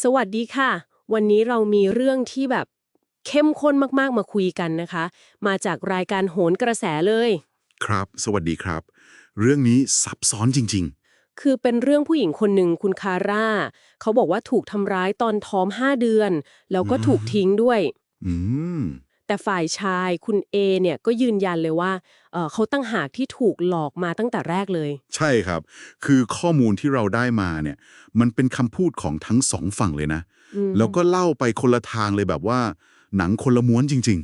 สวัสดีค่ะ วันนี้เรามีเรื่องที่แบบเข้มข้นมากๆมาคุยกันนะคะ มาจากรายการโหนกระแสเลย ครับ สวัสดีครับ เรื่องนี้ซับซ้อนจริงคือเป็นเรื่องผู้หญิงคนหนึ่งคุณคาร่า เขาบอกว่าถูกทำร้ายตอนท้อง5เดือน แล้วก็ถูกทิ้งด้วยๆอืม แต่ฝ่ายชายคุณเอเนี่ยก็ยืนยันเลยว่าเอ่อเขาตั้งหากที่ถูกหลอกมาตั้งแต่แรกเลย ใช่ครับ คือข้อมูลที่เราได้มาเนี่ย มันเป็นคำพูดของทั้งสองฝั่งเลยนะอืมแล้วก็เล่าไปคนละทางเลยแบบว่า หนังคนละม้วนจริง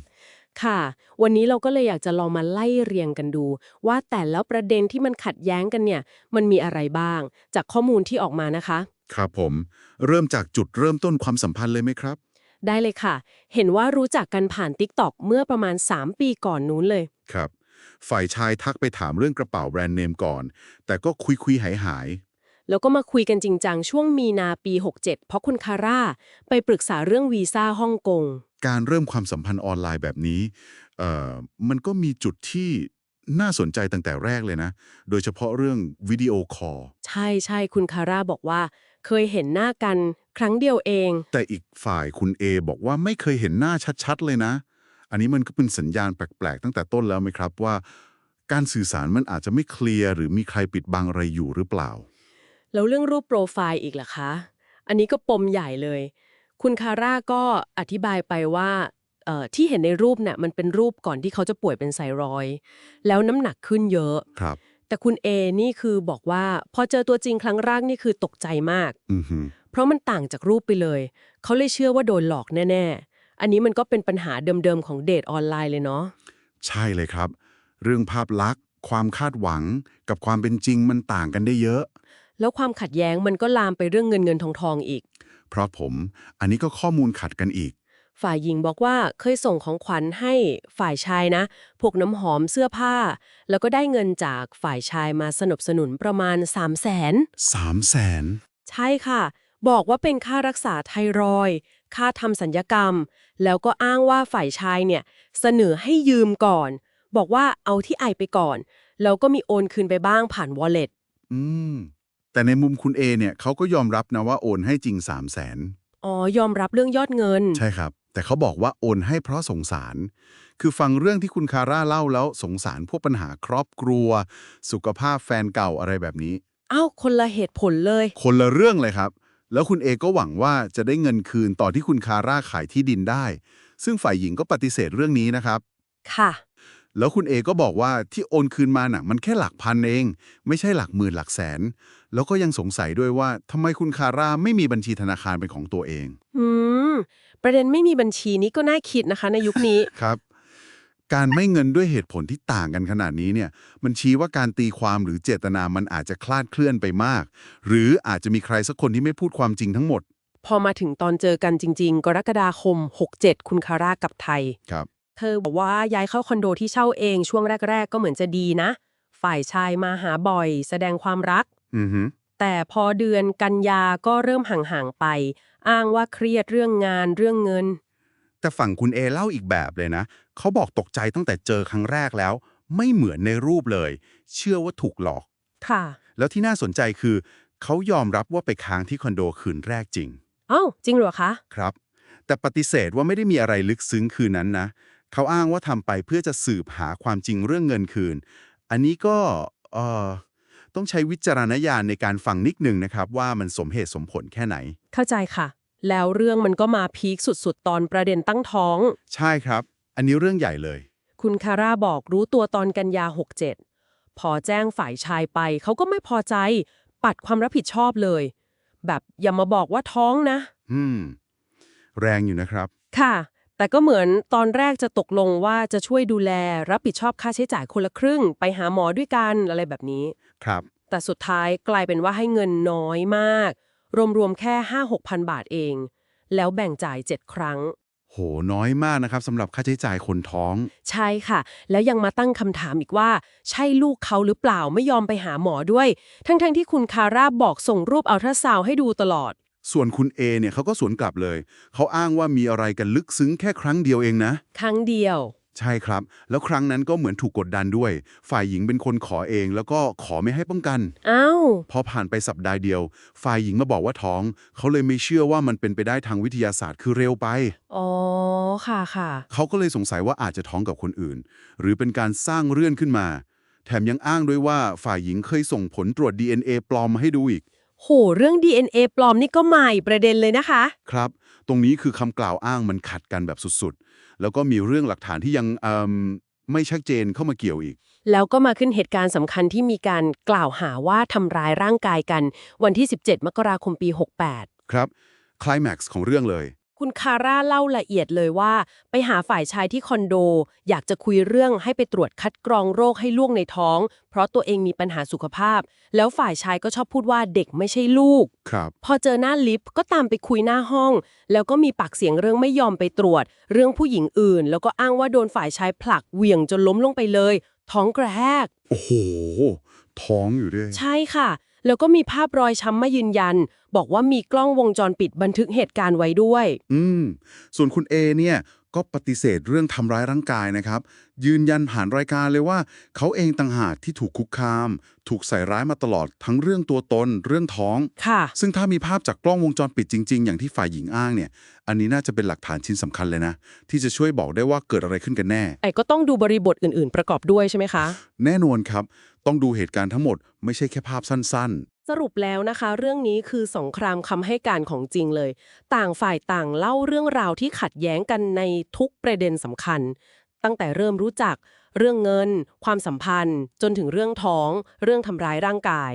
ค่ะ วันนี้เราก็เลยอยากจะลองมาไล่เรียงกันดู ว่าแต่แล้วประเด็นที่มันขัดแย้งกันเนี่ย มันมีอะไรบ้าง จากข้อมูลที่ออกมานะคะๆครับผม เริ่มจากจุดเริ่มต้นความสัมพันธ์เลยไหมครับ ได้เลยค่ะ เห็นว่ารู้จักกันผ่าน t ิ k t o k เมื่อประมาณ 3 ปีก่อนนู้นเลย ครับ ฝ่ายชายทักไปถามเรื่องกระเป๋าแบรนด์เนมก่อน แต่ก็คุยคุยหายหายแล้วก็มาคุยกันจริงจังช่วงมีนาปี 67 เพราะคุณคาร่า ไปปรึกษาเรื่องวีซ่าฮ่องกงๆการเริ่มความสัมพันธ์ออนไลน์แบบนี้ เอ่อ มันก็มีจุดที่น่าสนใจตั้งแต่แรกเลยนะ โดยเฉพาะเรื่องวิดีโอคอล ใช่ใช่คุณคาร่าบอกว่า เคยเห็นหน้ากันครั้งเดียวเอง แต่อีกฝ่ายคุณเอบอกว่าไม่เคยเห็นหน้าชัดๆ เลยนะ อันนี้มันก็เป็นสัญญาณแปลกๆ ตั้งแต่ต้นแล้วไหมครับว่า การสื่อสารมันอาจจะไม่เคลียร์หรือมีใครปิดบังอะไรอยู่หรือเปล่า แล้วเรื่องรูปโปรไฟล์อีกล่ะคะ อันนี้ก็ปมใหญ่เลย คุณคาร่าก็อธิบายไปว่าเอ่อที่เห็นในรูปเนี่ยมันเป็นรูปก่อนที่เขาจะป่วยเป็นไซรอยด์แล้วน้ำหนักขึ้นเยอะครับ แต่คุณเอนี่คือบอกว่า พอเจอตัวจริงครั้งแรกนี่คือตกใจมาก อือหือเพราะมันต่างจากรูปไปเลย เขาเลยเชื่อว่าโดนหลอกแน่ ๆ อันนี้มันก็เป็นปัญหาเดิม ๆ ของเดทออนไลน์เลยเนาะ ใช่เลยครับ เรื่องภาพลักษณ์ ความคาดหวัง กับความเป็นจริงมันต่างกันได้เยอะ แล้วความขัดแย้งมันก็ลามไปเรื่องเงินเงินทองทองอีก เพราะผม อันนี้ก็ข้อมูลขัดกันอีก ฝ่ายหญิงบอกว่าเคยส่งของขวัญให้ฝ่ายชายนะ พวกน้ำหอมเสื้อผ้า แล้วก็ได้เงินจากฝ่ายชายมาสนับสนุนประมาณ 3 0 0แสนสามแสนใช่ค่ะ บอกว่าเป็นค่ารักษาไทรอยด์ค่าทำสัญญกรรม แล้วก็อ้างว่าฝ่ายชายเนี่ย เสนอให้ยืมก่อน บอกว่าเอาที่ไอไปก่อน แล้วก็มีโอนคืนไปบ้างผ่าน wallet อืม แต่ในมุมคุณเอเนี่ยเขาก็ยอมรับนะว่าโอนให้จริงสามแสนอ๋อ ยอมรับเรื่องยอดเงิน ใช่ครับ แต่เขาบอกว่าโอนให้เพราะสงสาร คือฟังเรื่องที่คุณคาร่าเล่าแล้วสงสารพวกปัญหาครอบครัว สุขภาพแฟนเก่าอะไรแบบนี้ อ้าว คนละเหตุผลเลย คนละเรื่องเลยครับ แล้วคุณเอก็หวังว่าจะได้เงินคืนต่อที่คุณคาร่าขายที่ดินได้ ซึ่งฝ่ายหญิงก็ปฏิเสธเรื่องนี้นะครับ ค่ะ แล้วคุณเอก็บอกว่าที่โอนคืนมาน่ะมันแค่หลักพันเอง ไม่ใช่หลักหมื่นหลักแสน แล้วก็ยังสงสัยด้วยว่าทำไมคุณคาร่าไม่มีบัญชีธนาคารเป็นของตัวเอง อืม ประเด็นไม่มีบัญชีนี้ก็น่าคิดนะคะ ในยุคนี้ ครับ การไม่เงินด้วยเหตุผลที่ต่างกันขนาดนี้เนี่ย มันชี้ว่าการตีความหรือเจตนามันอาจจะคลาดเคลื่อนไปมาก หรืออาจจะมีใครสักคนที่ไม่พูดความจริงทั้งหมด พอมาถึงตอนเจอกันจริง ๆ กรกฎาคม 67 คุณคาร่ากลับไทย ครับ เธอบอกว่าย้ายเข้าคอนโดที่เช่าเองช่วงแรก ๆ ก็เหมือนจะดีนะ ฝ่ายชายมาหาบ่อย แสดงความรัก อือฮึ แต่พอเดือนกันยาก็เริ่มห่างๆไป อ้างว่าเครียดเรื่องงานเรื่องเงิน แต่ฝั่งคุณเอเล่าอีกแบบเลยนะ เขาบอกตกใจตั้งแต่เจอครั้งแรกแล้ว ไม่เหมือนในรูปเลย เชื่อว่าถูกหลอก ค่ะ แล้วที่น่าสนใจคือ เขายอมรับว่าไปค้างที่คอนโดคืนแรกจริงเอ้าจริงเหรอคะ ครับ แต่ปฏิเสธว่าไม่ได้มีอะไรลึกซึ้งคืนนั้นนะ เขาอ้างว่าทำไปเพื่อจะสืบหาความจริงเรื่องเงินคืน อันนี้ก็เอ่อ ต้องใช้วิจารณญาณในการฟังนิดหนึ่งนะครับ ว่ามันสมเหตุสมผลแค่ไหน เข้าใจค่ะ แล้วเรื่องมันก็มาพีคสุดๆ ตอนประเด็นตั้งท้อง ใช่ครับ อันนี้เรื่องใหญ่เลย คุณคาร่าบอกรู้ตัวตอนกันยา 67 พอแจ้งฝ่ายชายไป เขาก็ไม่พอใจ ปัดความรับผิดชอบเลย แบบอย่ามาบอกว่าท้องนะ อืม แรงอยู่นะครับ ค่ะ แต่ก็เหมือนตอนแรกจะตกลงว่าจะช่วยดูแลรับผิดชอบค่าใช้จ่ายคนละครึ่ง ไปหาหมอด้วยกันอะไรแบบนี้ ครับ แต่สุดท้ายกลายเป็นว่าให้เงินน้อยมาก รวมๆแค่5-6พันบาทเอง แล้วแบ่งจ่าย7ครั้ง โหน้อยมากนะครับสำหรับค่าใช้จ่ายคนท้อง ใช่ค่ะ แล้วยังมาตั้งคำถามอีกว่า ใช่ลูกเขาหรือเปล่าไม่ยอมไปหาหมอด้วย ทั้งๆที่คุณคาร่าบอกส่งรูปอัลตราซาวด์ให้ดูตลอด ส่วนคุณเอเนี่ยเขาก็สวนกลับเลย เขาอ้างว่ามีอะไรกันลึกซึ้งแค่ครั้งเดียวเองนะ ครั้งเดียว ใช่ครับ แล้วครั้งนั้นก็เหมือนถูกกดดันด้วย ฝ่ายหญิงเป็นคนขอเอง แล้วก็ขอไม่ให้ป้องกันอ้าวพอผ่านไปสัปดาห์เดียว ฝ่ายหญิงมาบอกว่าท้อง เขาเลยไม่เชื่อว่ามันเป็นไปได้ทางวิทยาศาสตร์คือเร็วไป อ๋อ ค่ะค่ะ เขาก็เลยสงสัยว่าอาจจะท้องกับคนอื่น หรือเป็นการสร้างเรื่องขึ้นมา แถมยังอ้างด้วยว่าฝ่ายหญิงเคยส่งผลตรวจ DNA ปลอมมาให้ดูอีก โห เรื่อง DNA ปลอมนี่ก็ใหม่ประเด็นเลยนะคะ ครับ ตรงนี้คือคำกล่าวอ้างมันขัดกันแบบสุดๆ แล้วก็มีเรื่องหลักฐานที่ยังเอิ่มไม่ชัดเจนเข้ามาเกี่ยวอีก แล้วก็มาขึ้นเหตุการณ์สำคัญที่มีการกล่าวหาว่าทำร้ายร่างกายกัน วันที่ 17 มกราคมปี 68 ครับคลายแม็กซ์ของเรื่องเลย คุณคาร่าเล่าละเอียดเลยว่า ไปหาฝ่ายชายที่คอนโด อยากจะคุยเรื่องให้ไปตรวจคัดกรองโรคให้ลูกในท้อง เพราะตัวเองมีปัญหาสุขภาพ แล้วฝ่ายชายก็ชอบพูดว่าเด็กไม่ใช่ลูก ครับ พอเจอหน้าลิฟต์ก็ตามไปคุยหน้าห้อง แล้วก็มีปากเสียงเรื่องไม่ยอมไปตรวจ เรื่องผู้หญิงอื่น แล้วก็อ้างว่าโดนฝ่ายชายผลักเหวี่ยงจนล้มลงไปเลย ท้องกระแทกโอ้โห ท้องอยู่ด้วย ใช่ค่ะ แล้วก็มีภาพรอยช้ำมายืนยัน บอกว่ามีกล้องวงจรปิดบันทึกเหตุการณ์ไว้ด้วย อืม ส่วนคุณเอเนี่ย ก็ปฏิเสธเรื่องทำร้ายร่างกายนะครับ ยืนยันผ่านรายการเลยว่า เขาเองต่างหากที่ถูกคุกคาม ถูกใส่ร้ายมาตลอดทั้งเรื่องตัวตน เรื่องท้อง ค่ะ ซึ่งถ้ามีภาพจากกล้องวงจรปิดจริง ๆ อย่างที่ฝ่ายหญิงอ้างเนี่ย อันนี้น่าจะเป็นหลักฐานชิ้นสำคัญเลยนะ ที่จะช่วยบอกได้ว่าเกิดอะไรขึ้นกันแน่ไอ้ก็ต้องดูบริบทอื่น ๆ ประกอบด้วยใช่ไหมคะ แน่นอนครับ ต้องดูเหตุการณ์ทั้งหมดไม่ใช่แค่ภาพสั้น สรุปแล้วนะคะ เรื่องนี้คือสงครามคำให้การของจริงเลย ต่างฝ่ายต่างเล่าเรื่องราวที่ขัดแย้งกันในทุกประเด็นสำคัญ ตั้งแต่เริ่มรู้จักเรื่องเงิน ความสัมพันธ์ จนถึงเรื่องท้อง เรื่องทำร้ายร่างกาย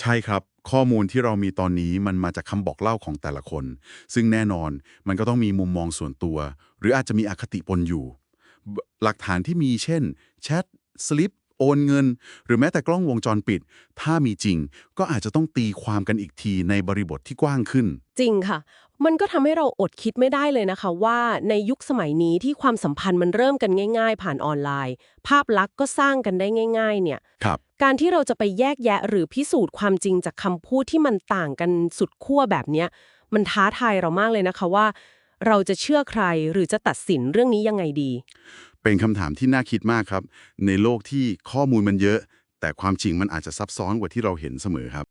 ใช่ครับ ข้อมูลที่เรามีตอนนี้มันมาจากคำบอกเล่าของแต่ละคน ซึ่งแน่นอนมันก็ต้องมีมุมมองส่วนตัว หรืออาจจะมีอคติปนอยู่ หลักฐานที่มีเช่นแชทสลิป โอนเงิน หรือแม้แต่กล้องวงจรปิด ถ้ามีจริง ก็อาจจะต้องตีความกันอีกทีในบริบทที่กว้างขึ้น จริงค่ะ มันก็ทำให้เราอดคิดไม่ได้เลยนะคะ ว่าในยุคสมัยนี้ที่ความสัมพันธ์มันเริ่มกันง่าย ๆ ผ่านออนไลน์ ภาพลักษณ์ก็สร้างกันได้ง่าย ๆ เนี่ยครับการที่เราจะไปแยกแยะหรือพิสูจน์ความจริงจากคำพูดที่มันต่างกันสุดขั้วแบบเนี้ยมันท้าทายเรามากเลยนะคะว่า เราจะเชื่อใครหรือจะตัดสินเรื่องนี้ยังไงดี เป็นคำถามที่น่าคิดมากครับ ในโลกที่ข้อมูลมันเยอะ แต่ความจริงมันอาจจะซับซ้อนกว่าที่เราเห็นเสมอครับ